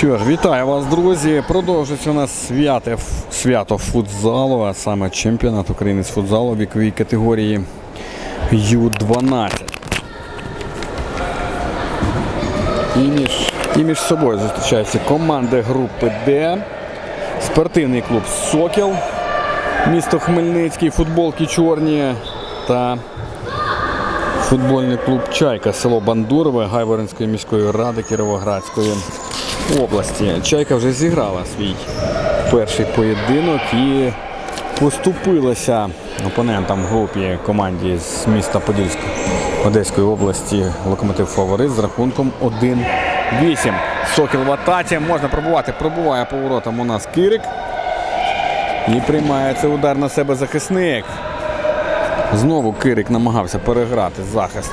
Що ж, вітаю вас, друзі. Продовжується у нас святе, свято футзалу, а саме чемпіонат України з футзалу віковій категорії Ю-12. І між, і між собою зустрічаються команди групи Д, спортивний клуб Сокіл, місто Хмельницький, футболки чорні та футбольний клуб Чайка, село Бандурове Гайворонської міської ради Кіровоградської області. Чайка вже зіграла свій перший поєдинок і поступилася опонентам в групі команді з міста Подільська Одеської області Локомотив Фаворит з рахунком 1-8. Сокіл в атаці. Можна пробувати. Пробуває поворотом у нас Кирик. І приймається удар на себе захисник. Знову Кирик намагався переграти захист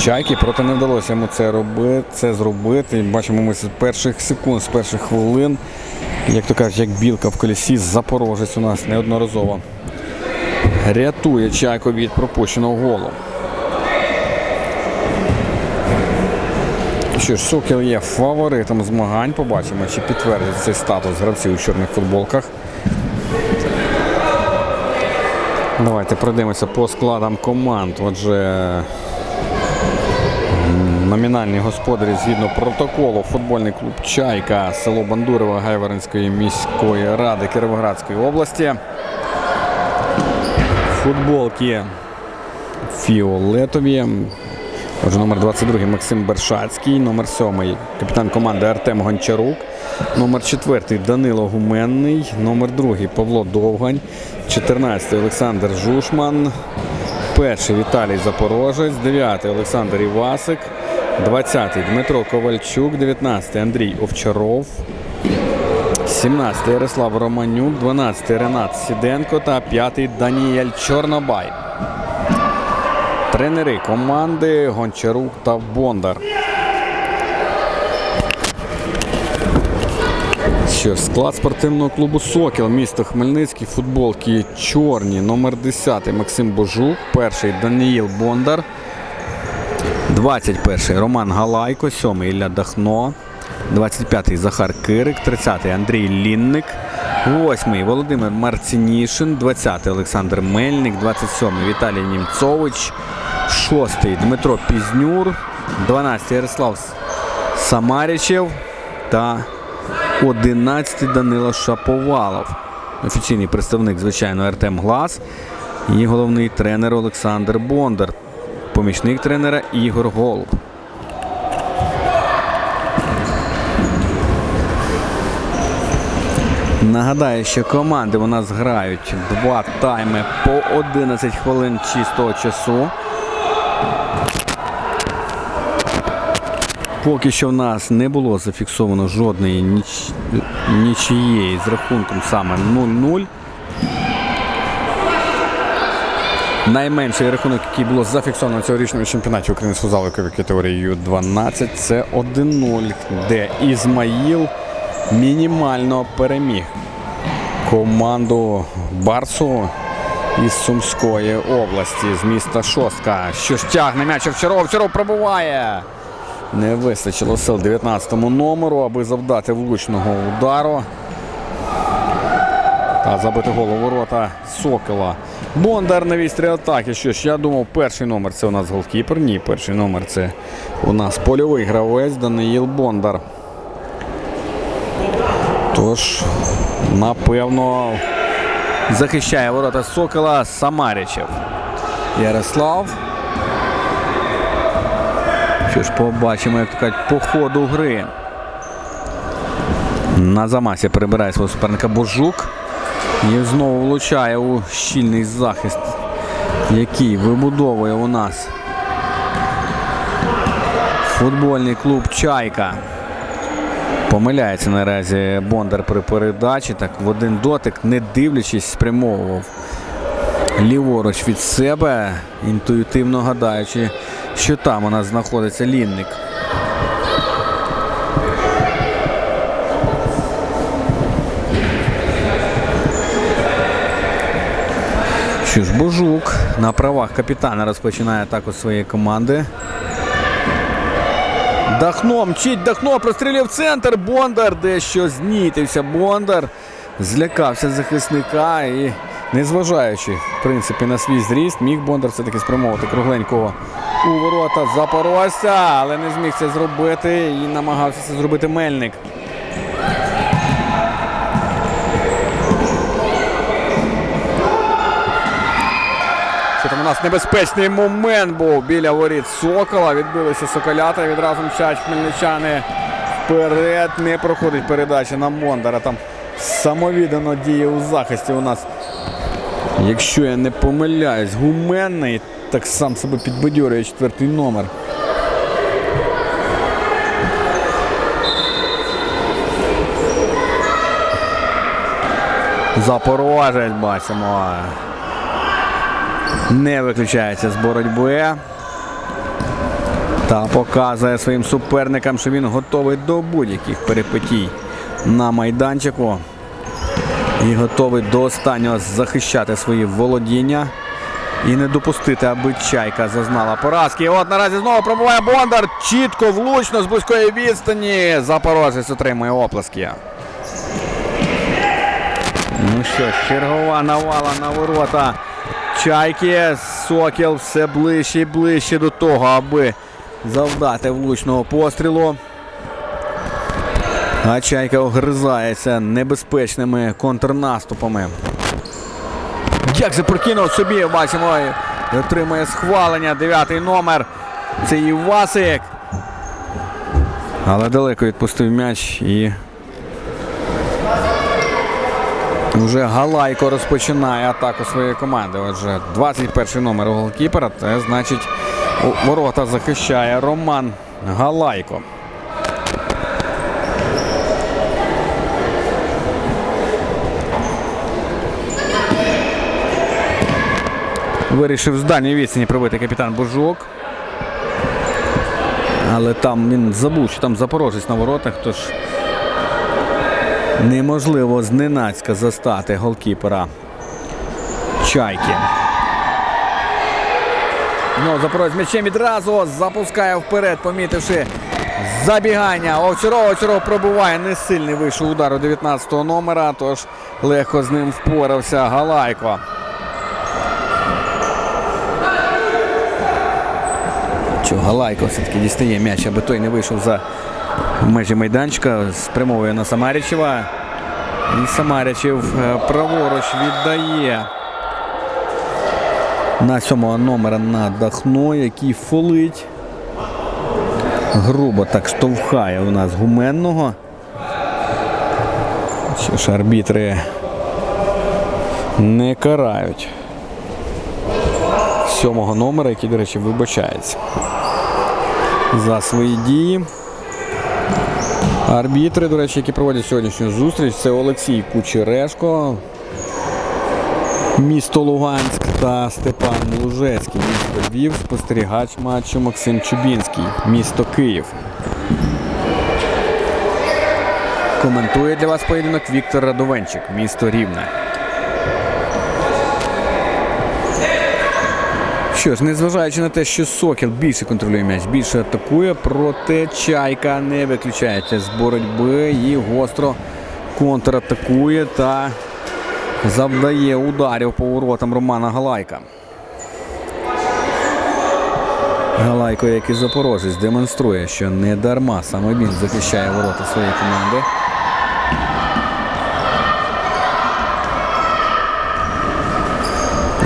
чайки, проте не вдалося йому це робити, це зробити. Бачимо ми з перших секунд, з перших хвилин, як то кажуть, як білка в колісі, Запорожець у нас неодноразово рятує чайку від пропущеного голу. Що ж, Сокіл є фаворитом змагань. Побачимо, чи підтвердить цей статус гравців у чорних футболках. Давайте пройдемося по складам команд. Отже, номінальні господарі згідно протоколу футбольний клуб Чайка, село Бандурево Гайворонської міської ради Кіровоградської області. Футболки фіолетові. Отже, номер 22 Максим Бершацький, номер 7 капітан команди Артем Гончарук, номер 4 Данило Гуменний, номер 2 Павло Довгань, 14 Олександр Жушман, перший Віталій Запорожець, 9 Олександр Івасик, 20 Дмитро Ковальчук, 19 Андрій Овчаров, 17 Ярослав Романюк, 12 Ренат Сіденко та 5 Даніель Чорнобай. Тренери команди Гончарук та Бондар. Що склад спортивного клубу Сокіл, місто Хмельницький, футболки чорні, номер 10 Максим Божук, перший Даніїл Бондар, 21 Роман Галайко, 7 Ілля Дахно, 25 Захар Кирик, 30-й Андрій Лінник, 8 Володимир Марцінішин, 20-й Олександр Мельник, 27 Віталій Німцович, 6 Дмитро Пізнюр, 12 Ярослав Самарічев та 11 Данило Шаповалов. Офіційний представник, звичайно, Артем Глас і головний тренер Олександр Бондар. Помічник тренера Ігор Голуб. Нагадаю, що команди у нас грають два тайми по 11 хвилин чистого часу. Поки що в нас не було зафіксовано жодної ніч... нічиєї з рахунком саме 0-0. Найменший рахунок, який було зафіксовано на цьогорічному чемпіонаті України з футзалу категорії Ю-12, це 1-0, де Ізмаїл мінімально переміг команду Барсу із Сумської області, з міста Шостка. Що ж тягне м'яч Овчаров, Овчаров пробуває. Не вистачило сил 19-му номеру, аби завдати влучного удару. Та забити гол у ворота Сокола. Бондар на вістрі атаки. Що ж, я думав, перший номер це у нас голкіпер. Ні, перший номер це у нас польовий гравець Даниїл Бондар. Тож, напевно, захищає ворота Сокола Самарічев. Ярослав. Що ж, побачимо, як кажуть, по ходу гри. На замасі перебирає свого суперника Божук. І знову влучає у щільний захист, який вибудовує у нас футбольний клуб Чайка. Помиляється наразі Бондар при передачі. Так в один дотик, не дивлячись, спрямовував ліворуч від себе, інтуїтивно гадаючи, що там у нас знаходиться лінник. Що Божук на правах капітана розпочинає атаку своєї команди. Дахно, мчить Дахно, прострілює в центр. Бондар дещо знітився. Бондар злякався захисника і, незважаючи, в принципі, на свій зріст, міг Бондар все-таки спрямовувати кругленького у ворота запорожця, але не зміг це зробити і намагався це зробити Мельник. Що там у нас небезпечний момент був біля воріт Сокола. Відбилися соколята. Відразу мчать хмельничани вперед. Не проходить передача на Мондара. Там самовіддано діє у захисті у нас. Якщо я не помиляюсь, гуменний так сам себе підбадьорює четвертий номер. Запорожець бачимо. Не виключається з боротьби. Та показує своїм суперникам, що він готовий до будь-яких перипетій на майданчику. І готовий до останнього захищати свої володіння. І не допустити, аби чайка зазнала поразки. І от наразі знову пробуває Бондар. Чітко, влучно з близької відстані. Запорожець отримує оплески. Ну що, чергова навала на ворота. Чайки. Сокіл все ближче і ближче до того, аби завдати влучного пострілу. А чайка огризається небезпечними контрнаступами. Як же прокинув собі, бачимо, отримує схвалення. Дев'ятий номер. Це Івасик. Але далеко відпустив м'яч і. Вже Галайко розпочинає атаку своєї команди. Отже, 21 номер голкіпера. Це значить ворота захищає Роман Галайко. Вирішив з дальньої відстані пробити капітан Божок. Але там він забув, що там запорожець на воротах, тож неможливо зненацька застати голкіпера Чайки. Ну, Запорожець м'ячем відразу запускає вперед, помітивши забігання. Овчаров, Овчаров пробуває. Несильний вийшов удар у 19-го номера, тож легко з ним впорався Галайко. Що Галайко все-таки дістає м'яч, аби той не вийшов за межі майданчика. Спрямовує на Самарічева. І Самарячев е, праворуч віддає на сьомого номера на Дахно, який фолить. Грубо так штовхає у нас гуменного. Що ж арбітри не карають сьомого номера, який, до речі, вибачається за свої дії. Арбітри, до речі, які проводять сьогоднішню зустріч, це Олексій Кучерешко, місто Луганськ та Степан Лужецький, місто Львів, спостерігач матчу Максим Чубінський, місто Київ. Коментує для вас поєдинок Віктор Радовенчик, місто Рівне. Що ж, незважаючи на те, що Сокіл більше контролює м'яч, більше атакує, проте Чайка не виключається з боротьби і гостро контратакує та завдає ударів по воротам Романа Галайка. Галайко, як і Запорожець, демонструє, що не дарма саме він захищає ворота своєї команди.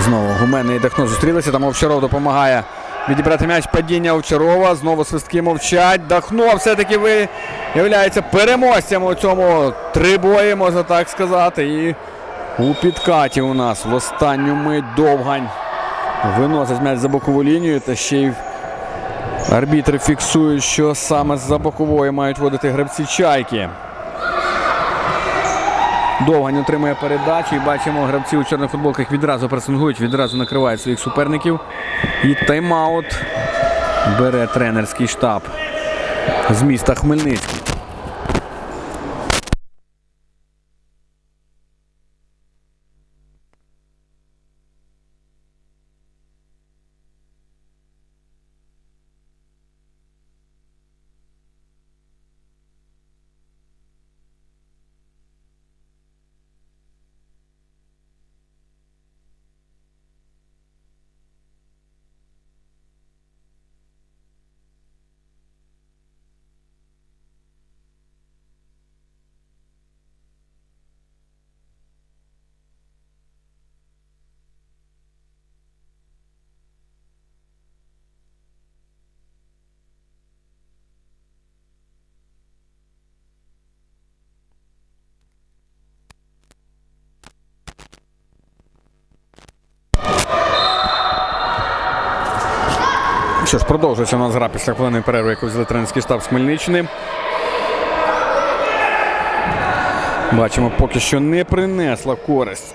Знову Гуменний і Дахно зустрілися. Там Овчаров допомагає відібрати м'яч падіння Овчарова. Знову свистки мовчать. Дахно все-таки виявляється переможцем у цьому трибої, можна так сказати. І у підкаті у нас в останню мить Довгань виносить м'яч за бокову лінію. Та ще й арбітри фіксують, що саме за бокової мають водити гравці чайки. Довгань отримує передачу і бачимо, гравці у чорних футболках відразу пресингують, відразу накривають своїх суперників. І тайм-аут бере тренерський штаб з міста Хмельницький. Що ж, продовжується у нас гра після хвилини перерви, яку взяли тренерський штаб з Хмельниччини. Бачимо, поки що не принесла користь.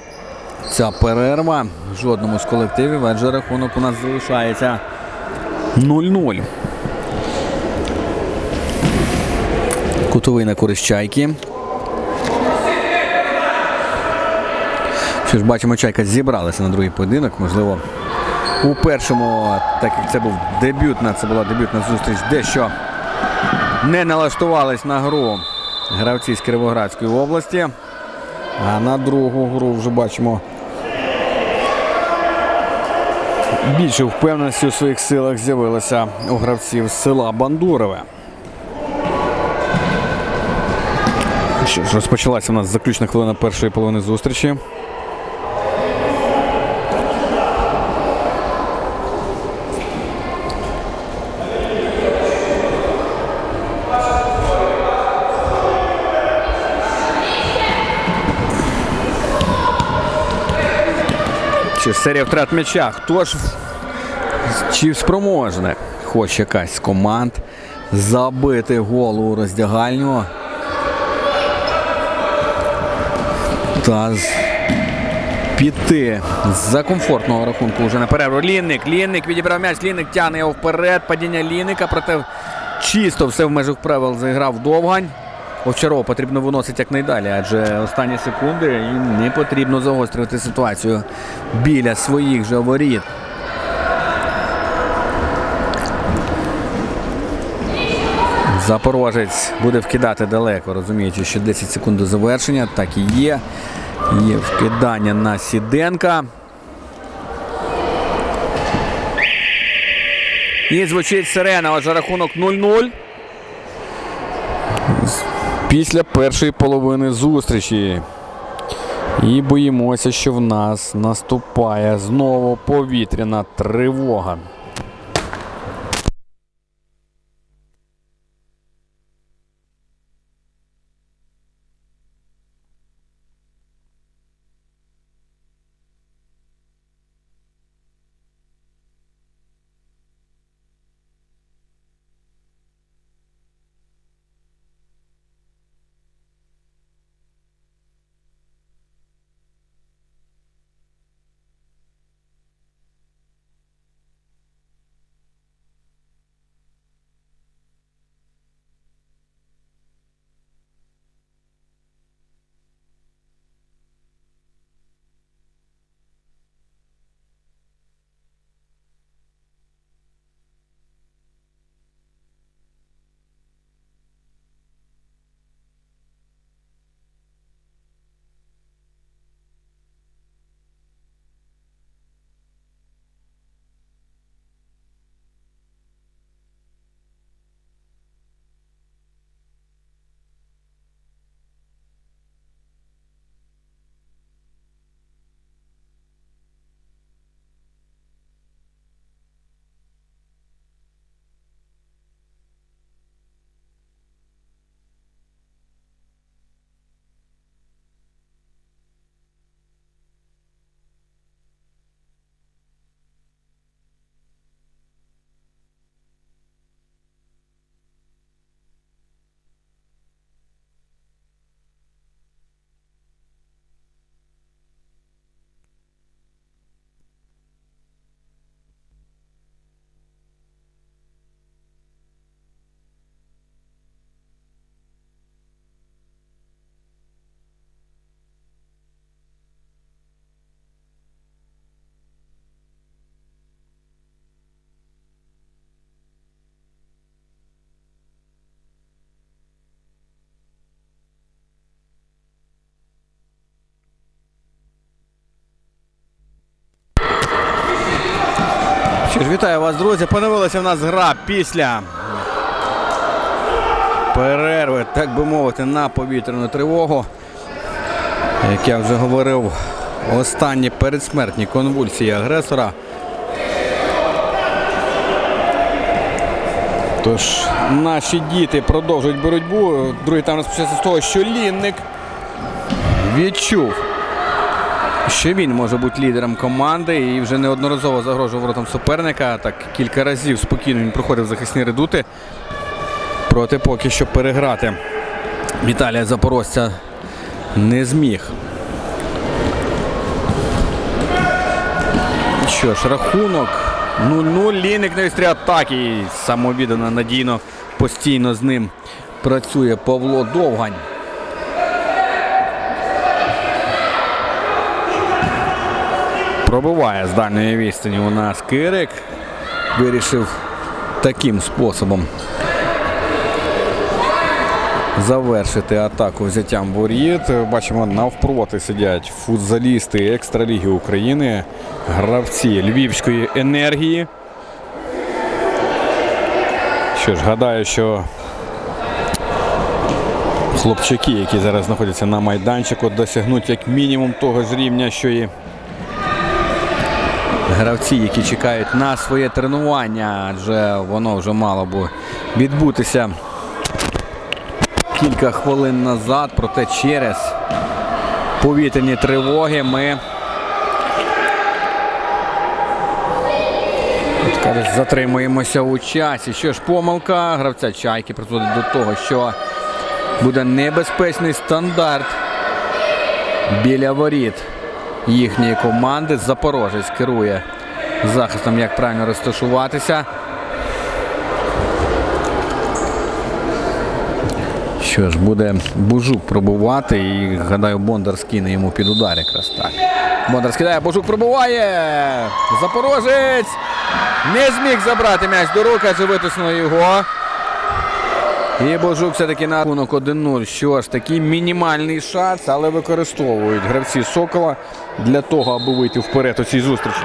Ця перерва жодному з колективів, адже рахунок у нас залишається 0-0. Кутовий на користь чайки. Що ж, бачимо, чайка зібралася на другий поєдинок. Можливо, у першому, так як це був дебютна, це була дебютна зустріч, дещо не налаштувались на гру гравці з Кривоградської області. А на другу гру вже бачимо більше впевненості у своїх силах з'явилося у гравців села Бандурове. Що ж, розпочалася у нас заключна хвилина першої половини зустрічі. Чи серія втрат м'яча? Хто ж чи спроможне? Хоч якась з команд забити гол у роздягальню. Та піти за комфортного рахунку вже на перерву. Лінник, Лінник відібрав м'яч, Лінник тягне його вперед. Падіння Лінника, проте чисто все в межах правил заіграв Довгань. Овчаров потрібно виносити якнайдалі, адже останні секунди і не потрібно загострювати ситуацію біля своїх же воріт. Запорожець буде вкидати далеко, розуміючи, що 10 секунд до завершення. Так і є. Є вкидання на Сіденка. І звучить сирена. Отже, рахунок 0-0. Після першої половини зустрічі. І боїмося, що в нас наступає знову повітряна тривога. Що ж, вітаю вас, друзі. Поновилася в нас гра після перерви, так би мовити, на повітряну тривогу. Як я вже говорив, останні передсмертні конвульсії агресора. Тож наші діти продовжують боротьбу. Другий там розпочався з того, що Лінник відчув що він може бути лідером команди і вже неодноразово загрожував воротам суперника. Так кілька разів спокійно він проходив захисні редути. Проте поки що переграти Віталія Запорожця не зміг. Що ж, рахунок 0-0. Ліник на вістрі атаки. І Самовіддано надійно постійно з ним працює Павло Довгань. Пробиває з дальньої відстані у нас Кирик. Вирішив таким способом завершити атаку взяттям воріт. Бачимо, навпроти сидять футзалісти екстраліги України, гравці Львівської енергії. Що ж, гадаю, що хлопчаки, які зараз знаходяться на майданчику, досягнуть як мінімум того ж рівня, що і гравці, які чекають на своє тренування, адже воно вже мало б відбутися. Кілька хвилин назад, проте через повітряні тривоги ми кажуть, затримуємося у часі. Що ж, помилка. Гравця чайки призводить до того, що буде небезпечний стандарт біля воріт їхньої команди. Запорожець керує захистом, як правильно розташуватися. Що ж, буде Бужук пробувати і гадаю, Бондар скине йому під удар якраз так. Бондар скидає, Бужук пробуває. Запорожець не зміг забрати м'яч до рук, адже витиснуло його. І Божук все-таки на рахунок 1-0. Що ж, такий мінімальний шанс, але використовують гравці Сокола для того, аби вийти вперед у цій зустрічі.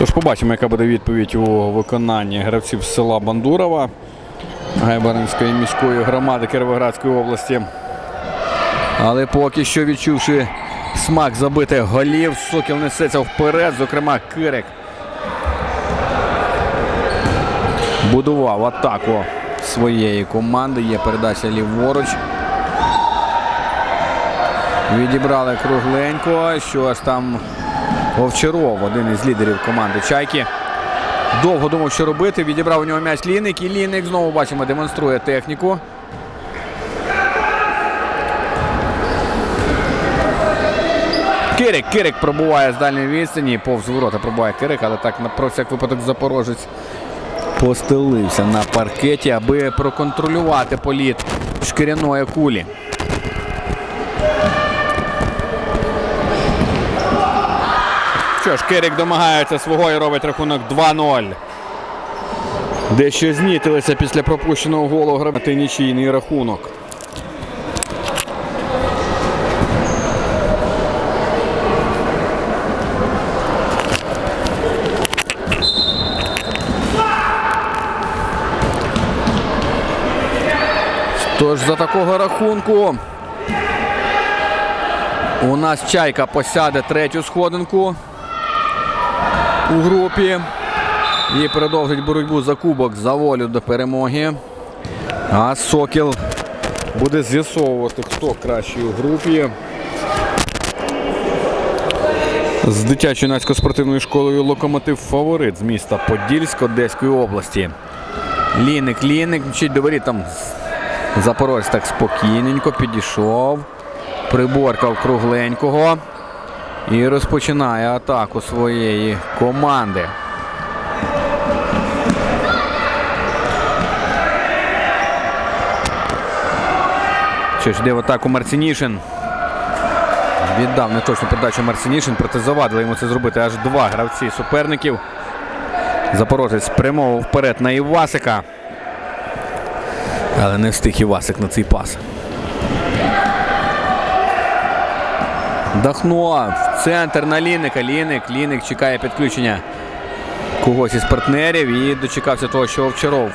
Тож побачимо, яка буде відповідь у виконанні гравців з села Бандурова Гайбаринської міської громади Кіровоградської області. Але поки що відчувши смак забитих голів, Сокіл несеться вперед, зокрема Кирик. Будував атаку своєї команди. Є передача ліворуч. Відібрали кругленько. Що ж там Овчаров, один із лідерів команди Чайки. Довго думав, що робити. Відібрав у нього м'яч Ліник. І Ліник знову бачимо, демонструє техніку. Кирик, Кирик пробуває з дальньої відстані. Повз ворота пробуває Кирик, але так на про всяк випадок Запорожець постелився на паркеті, аби проконтролювати політ шкіряної кулі. Що ж, Кирик домагається свого і робить рахунок 2-0. Дещо знітилися після пропущеного голу грати нічийний рахунок. Тож за такого рахунку у нас Чайка посяде третю сходинку у групі і продовжить боротьбу за кубок за волю до перемоги. А Сокіл буде з'ясовувати, хто кращий у групі. З дитячою юнацькою спортивною школою Локомотив фаворит з міста Подільськ Одеської області. Ліник, Ліник, мчить до воріт там Запорожець так спокійненько підійшов. Приборкав кругленького. І розпочинає атаку своєї команди. Що ж, йде в атаку Марцінішин. Віддав неточну передачу Марцінішин, проте завадили йому це зробити аж два гравці суперників. Запорожець спрямовував вперед на Івасика. Але не встиг Івасик на цей пас. Дахно в центр на Ліника. Ліник. Ліник чекає підключення когось із партнерів і дочекався того, що Овчаров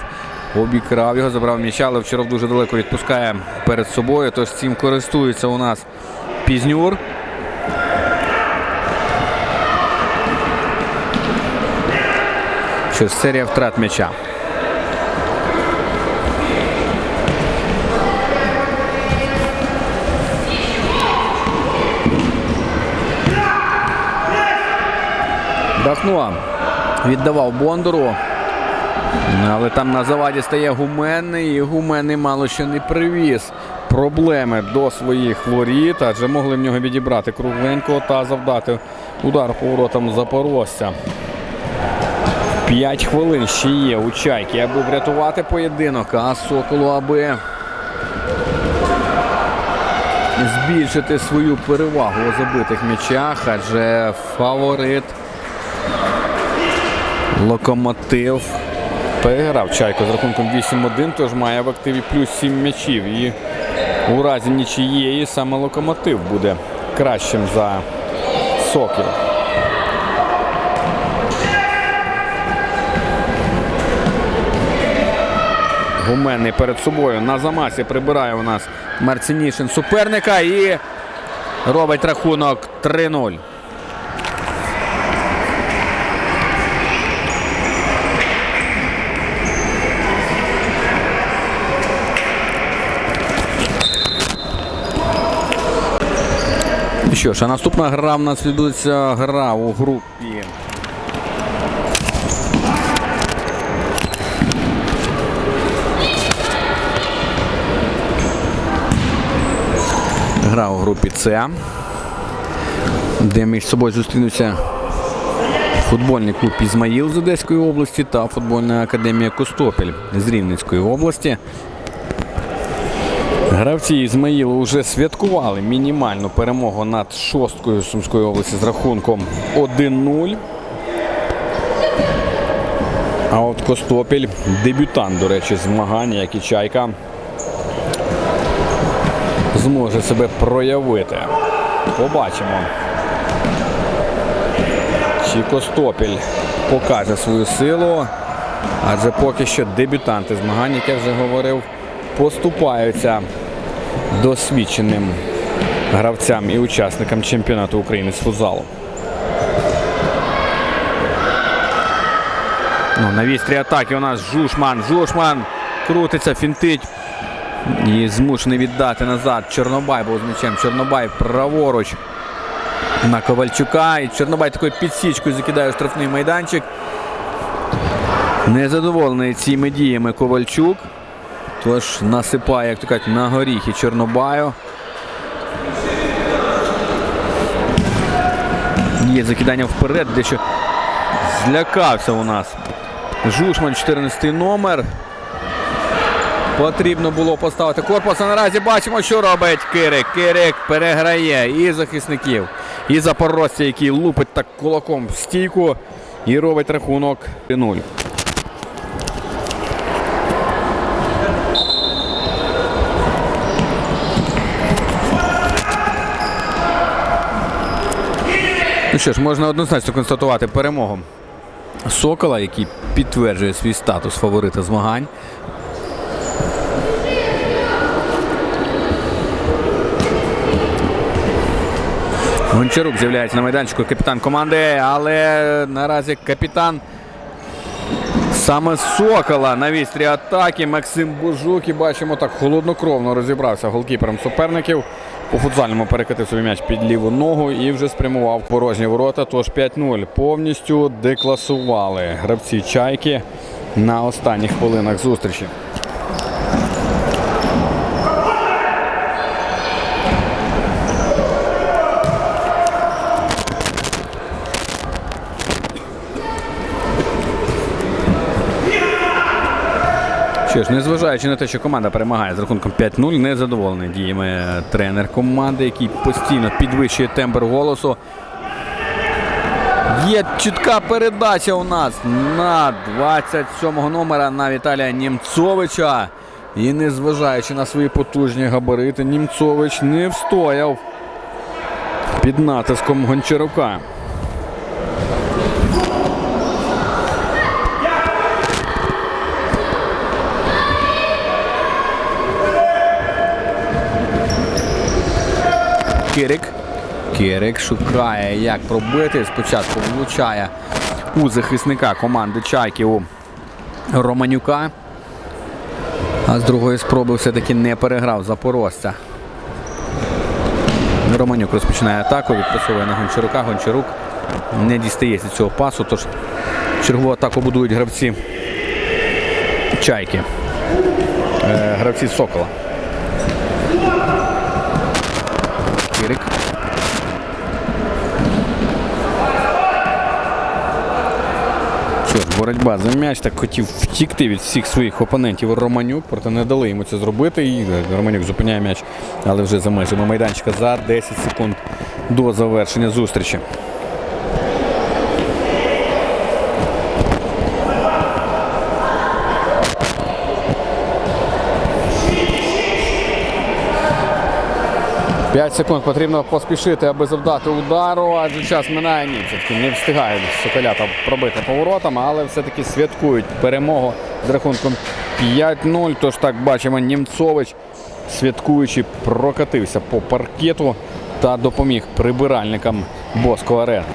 Обікрав його, забрав м'яча, але Овчаров дуже далеко відпускає перед собою. Тож цим користується у нас Пізнюр. Що серія втрат м'яча. Дахнуа віддавав Бондару. Але там на заваді стає гуменний, і гуменний мало що не привіз проблеми до своїх воріт, адже могли в нього відібрати кругленького та завдати удар по воротам запорожця. П'ять хвилин ще є у чайки, аби врятувати поєдинок, а Соколу, аби збільшити свою перевагу у забитих м'ячах, адже фаворит локомотив переграв чайку з рахунком 8-1, тож має в активі плюс 7 м'ячів. І у разі нічиєї саме локомотив буде кращим за Сокіл. Гуменний перед собою на замасі прибирає у нас Марцинішин суперника і робить рахунок 3-0. Що ж, а наступна гра в нас відбудеться гра у групі. Гра у групі С, де між собою зустрінуться футбольний клуб Ізмаїл з Одеської області та футбольна академія Костопіль з Рівненської області. Гравці Ізмаїлу вже святкували мінімальну перемогу над шосткою Сумської області з рахунком 1-0. А от Костопіль дебютант, до речі, змагання, як і Чайка, зможе себе проявити. Побачимо. Чи Костопіль покаже свою силу. Адже поки що дебютанти змагань, як я вже говорив, поступаються досвідченим гравцям і учасникам чемпіонату України з футзалу. Ну, на вістрі атаки у нас Жушман. Жушман крутиться, фінтить. І змушений віддати назад. Чорнобай був з м'ячем. Чорнобай праворуч на Ковальчука. І Чорнобай такою підсічкою закидає у штрафний майданчик. Незадоволений цими діями Ковальчук. Тож насипає, як то кажуть, на горіхи Чорнобаю. Є закидання вперед, дещо злякався у нас. Жушман, 14 номер. Потрібно було поставити корпус. А наразі бачимо, що робить Кирик. Кирик переграє і захисників, і запорожця, який лупить так кулаком в стійку і робить рахунок 0. Ну що ж, можна однозначно констатувати перемогу Сокола, який підтверджує свій статус фаворита змагань. Гончарук з'являється на майданчику капітан команди, але наразі капітан саме Сокола на вістрі атаки. Максим Божук і бачимо так холоднокровно розібрався голкіпером суперників. По футзальному перекатив собі м'яч під ліву ногу і вже спрямував порожні ворота. Тож 5-0 повністю декласували гравці чайки на останніх хвилинах зустрічі. Що ж, незважаючи на те, що команда перемагає з рахунком 5-0, не задоволений діями тренер команди, який постійно підвищує тембр голосу. Є чітка передача у нас на 27-го номера на Віталія Німцовича. І незважаючи на свої потужні габарити, Німцович не встояв під натиском Гончарука. Кирик. Кирик шукає, як пробити. Спочатку влучає у захисника команди Чайки у Романюка. А з другої спроби все-таки не переграв запорожця. Романюк розпочинає атаку, відпрацьовує на Гончарука. Гончарук не дістається цього пасу, тож чергову атаку будують гравці Чайки. Е, гравці Сокола. Кирик. Що ж, боротьба за м'яч так хотів втікти від всіх своїх опонентів Романюк, проте не дали йому це зробити. І е, Романюк зупиняє м'яч, але вже за межами майданчика за 10 секунд до завершення зустрічі. П'ять секунд потрібно поспішити, аби завдати удару, адже час минає. Ні, все-таки не встигають Соколята пробити поворотами, але все-таки святкують перемогу з рахунком 5-0. Тож так бачимо, Німцович, святкуючи, прокатився по паркету та допоміг прибиральникам Боско Арени.